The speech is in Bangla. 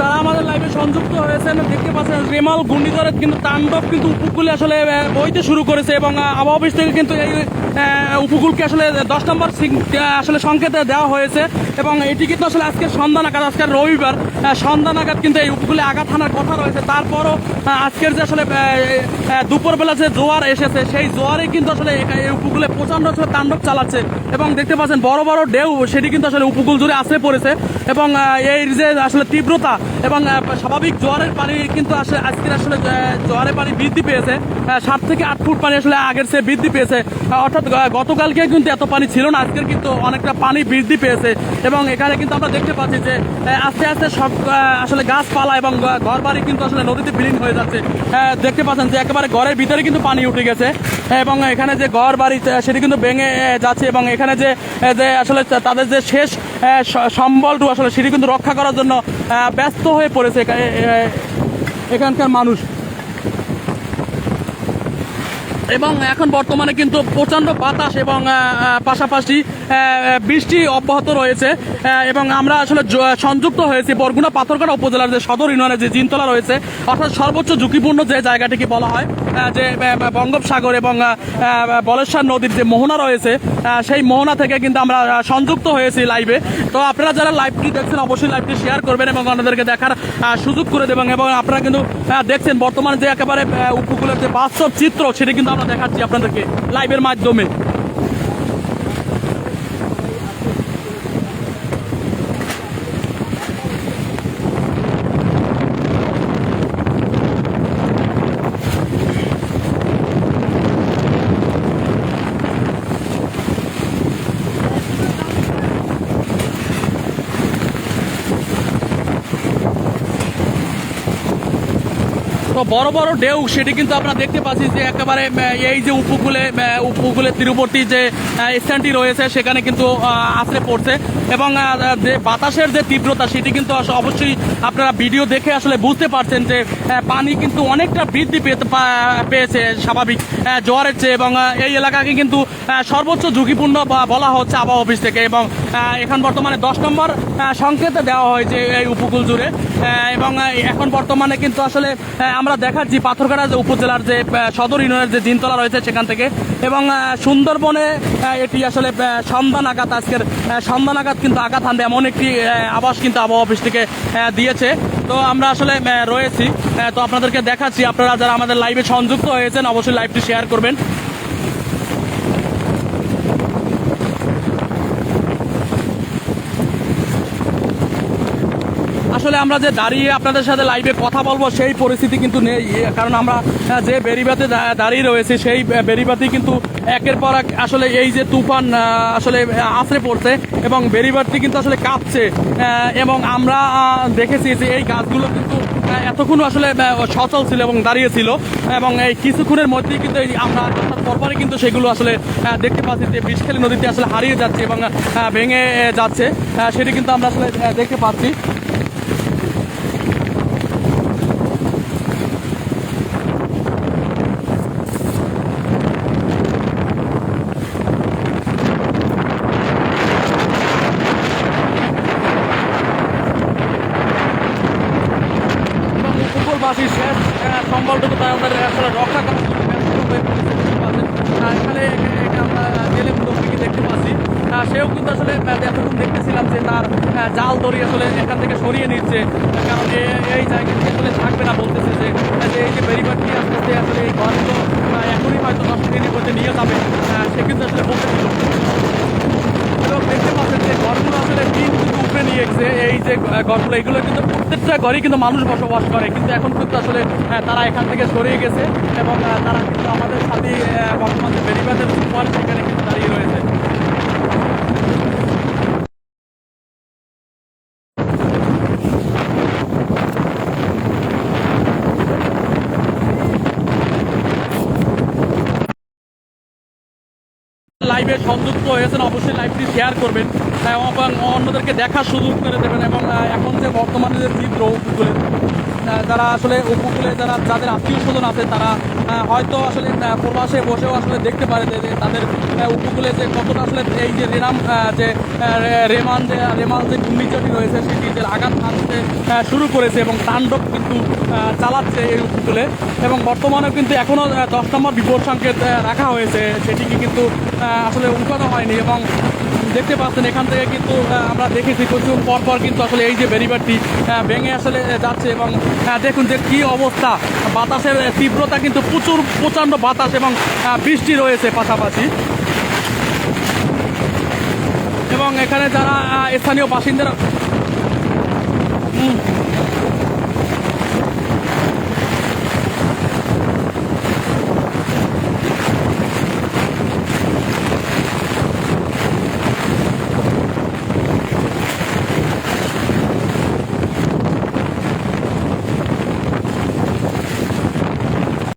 যারা আমাদের লাইভে সংযুক্ত হয়েছেন, দেখতে পাচ্ছেন রেমাল ঘূর্ণিঝড়ের কিন্তু তাণ্ডব কিন্তু উপকূলে আসলে বইতে শুরু করেছে এবং আবহাওয়া অফিস থেকে কিন্তু এই উপকূলকে আসলে দশ নম্বর আসলে সংকেত দেওয়া হয়েছে এবং এটি কিন্তু আসলে আজকে সন্ধ্যা নাগাদ আজকের রবিবার সন্ধ্যা নাগাদ কিন্তু এই উপকূলে আঘাত হানার কথা রয়েছে। তারপরও আজকের যে আসলে দুপুরবেলা যে জোয়ার এসেছে, সেই জোয়ারে কিন্তু আসলে এই- উপকূলে প্রচণ্ড আসলে তাণ্ডব চালাচ্ছে এবং দেখতে পাচ্ছেন বড় বড় ঢেউ, সেটি কিন্তু আসলে উপকূল জুড়ে আশ্রে পড়েছে এবং এই যে আসলে তীব্রতা এবং স্বাভাবিক জোয়ারের পানি কিন্তু আসলে আজকের আসলে জোয়ারের পানি বৃদ্ধি পেয়েছে। সাত থেকে আট ফুট পানি আসলে আগের চেয়ে বৃদ্ধি পেয়েছে। অর্থাৎ গতকালকে কিন্তু এত পানি ছিল না, আজকের কিন্তু অনেকটা পানি বৃদ্ধি পেয়েছে। এবং এখানে কিন্তু আমরা দেখতে পাচ্ছি যে আস্তে আস্তে সব আসলে গাছপালা এবং ঘর বাড়ি কিন্তু আসলে নদীতে বিলীন হয়ে যাচ্ছে। দেখতে পাচ্ছেন যে একেবারে ঘরের ভিতরে কিন্তু পানি উঠে গেছে। এবং এখানে যে ঘর বাড়ি সেটি কিন্তু ভেঙে যাচ্ছে। এবং এখানে যে আসলে তাদের যে শেষ সম্বলটু আসলে সেটি কিন্তু রক্ষা করার জন্য ব্যস্ত হয়ে পড়েছে এখানকার মানুষ। এবং এখন বর্তমানে কিন্তু প্রচণ্ড বাতাস এবং পাশাপাশি বৃষ্টি অব্যাহত রয়েছে। এবং আমরা আসলে সংযুক্ত হয়েছি বরগুনা পাথরঘাটা উপজেলার যে সদর ইউনিয়নের যে জিনতলা রয়েছে, অর্থাৎ সর্বোচ্চ ঝুঁকিপূর্ণ যে জায়গাটিকে বলা হয় যে বঙ্গোপসাগর এবং বলেশ্বর নদীর যে মোহনা রয়েছে সেই মোহনা থেকে কিন্তু আমরা সংযুক্ত হয়েছি লাইভে তো আপনারা যারা লাইভটি দেখছেন, অবশ্যই লাইভটি শেয়ার করবেন এবং আপনাদেরকে দেখার সুযোগ করে দেবেন এবং আপনারা কিন্তু দেখছেন বর্তমানে যে একেবারে উপকূলের যে বাস্তব চিত্র, সেটি কিন্তু আমরা দেখাচ্ছি আপনাদেরকে লাইভের মাধ্যমে। বড় বড় ঢেউ, সেটি কিন্তু আমরা দেখতে পাচ্ছি যে একেবারে এই যে উপকূলে উপকূলে তীরবর্তী যে স্থানটি রয়েছে, সেখানে কিন্তু আছড়ে পড়ছে। এবং যে বাতাসের যে তীব্রতা, সেটি কিন্তু অবশ্যই আপনারা ভিডিও দেখে আসলে বুঝতে পারছেন যে পানি কিন্তু অনেকটা বৃদ্ধি পেয়েছে, স্বাভাবিক জোয়ারের চেয়ে। এবং এই এলাকাকে কিন্তু সর্বোচ্চ ঝুঁকিপূর্ণ বলা হচ্ছে আবহাওয়া অফিস থেকে। এবং এখন বর্তমানে দশ নম্বর সংকেত দেওয়া হয়েছে এই উপকূল জুড়ে। এবং এখন বর্তমানে কিন্তু আসলে আমরা দেখাচ্ছি পাথরঘাটা যে উপজেলার যে সদর ইউনিয়নের যে দিনতলা রয়েছে সেখান থেকে। এবং সুন্দরবনে এটি আসলে সন্ধান নাগাদ আজকের সন্ধ্যা নাগাদ কিন্তু আঘাত হানবে এমন একটি আবাস কিন্তু আবহাওয়া অফিস থেকে দিয়েছে। তো আমরা আসলে রয়েছি তো আপনাদেরকে দেখাচ্ছি। আপনারা যারা আমাদের লাইভে সংযুক্ত হয়েছেন, অবশ্যই লাইভটি শেয়ার করবেন। আসলে আমরা যে দাঁড়িয়ে আপনাদের সাথে লাইভে কথা বলব, সেই পরিস্থিতি কিন্তু নেই। কারণ আমরা যে বেরিবাতে দাঁড়িয়ে রয়েছে, সেই বেরিবাতি কিন্তু একের পর এক আসলে এই যে তুফান আসলে আছড়ে পড়ছে এবং বেরিবাতি কিন্তু আসলে কাঁপছে। এবং আমরা দেখেছি যে এই গাছগুলো কিন্তু এতক্ষণ আসলে সচল ছিল এবং দাঁড়িয়ে ছিল। এবং এই কিছুক্ষণের মধ্যেই কিন্তু এই আমরা আসার পরপরই কিন্তু সেগুলো আসলে দেখতে পাচ্ছি যে বিষখালী নদীতে আসলে হারিয়ে যাচ্ছে এবং ভেঙে যাচ্ছে। সেটি কিন্তু আমরা আসলে দেখতে পাচ্ছি এবং উপকূলবাসীর শেষ সম্বলটুকু তাদের আসলে রক্ষা। আহ, এখানে আমরা জেলে মুরব্বীকে দেখতে পাচ্ছি? সেও কিন্তু আসলে এতক্ষণ দেখতেছিলাম যে তার জাল দড়ি আসলে এখান থেকে সরিয়ে নিচ্ছে। কারণ এই জায়গাটি আসলে থাকবে না বলতেছে যে এই যে বেরিবারটি আসতে আসলে এই ঘরগুলো এখনই হয়তো দশ দিনের মধ্যে নিয়ে যাবে। সে কিন্তু আসলে বলতেছিল এবং দেখতে পাচ্ছেন যে ঘরগুলো আসলে টিন কিন্তু উপরে নিয়ে গেছে এই যে আহ, ঘরগুলো এগুলো কিন্তু প্রত্যেকটা ঘরেই কিন্তু মানুষ বসবাস করে। কিন্তু এখন কিন্তু আসলে আহ, তারা এখান থেকে সরিয়ে গেছে এবং তারা কিন্তু আমাদের সাথে বর্তমান বেরিবাদের সেখানে কিন্তু দাঁড়িয়ে রয়েছে লাইভে সংযুক্ত হয়েছেন অবশ্যই লাইভটি শেয়ার করবেন। আহ, এবং অন্যদেরকে দেখার সুযোগ করে দেবেন এবং এখন যে বর্তমানে যে চিত্র উপকূলে যারা আসলে উপকূলে যারা যাদের আত্মীয় স্বজন আছে তারা হয়তো আসলে প্রবাসে বসেও আসলে দেখতে পারে যে তাদের উপকূলে যে কতটা আসলে এই যে রেনাম যে রেমান যে রেমাল যে ঘূর্ণিঝড়টি রয়েছে, সেটি যে আঘাত হানতে শুরু করেছে এবং তাণ্ডব কিন্তু চালাচ্ছে এই উপকূলে। এবং বর্তমানে কিন্তু এখনও দশ নম্বর বিপদ সংকেত রাখা হয়েছে। সেটিকে কিন্তু আসলে উঠানো হয়নি এবং দেখতে পাচ্ছেন, এখান থেকে কিন্তু আমরা দেখেছি প্রচুর পর পর কিন্তু আসলে এই যে ব্যারিবারটি ভেঙে আসলে যাচ্ছে এবং দেখুন যে কি অবস্থা। বাতাসের তীব্রতা কিন্তু প্রচুর প্রচণ্ড বাতাস এবং বৃষ্টি রয়েছে পাশাপাশি। এবং এখানে যারা স্থানীয় বাসিন্দারা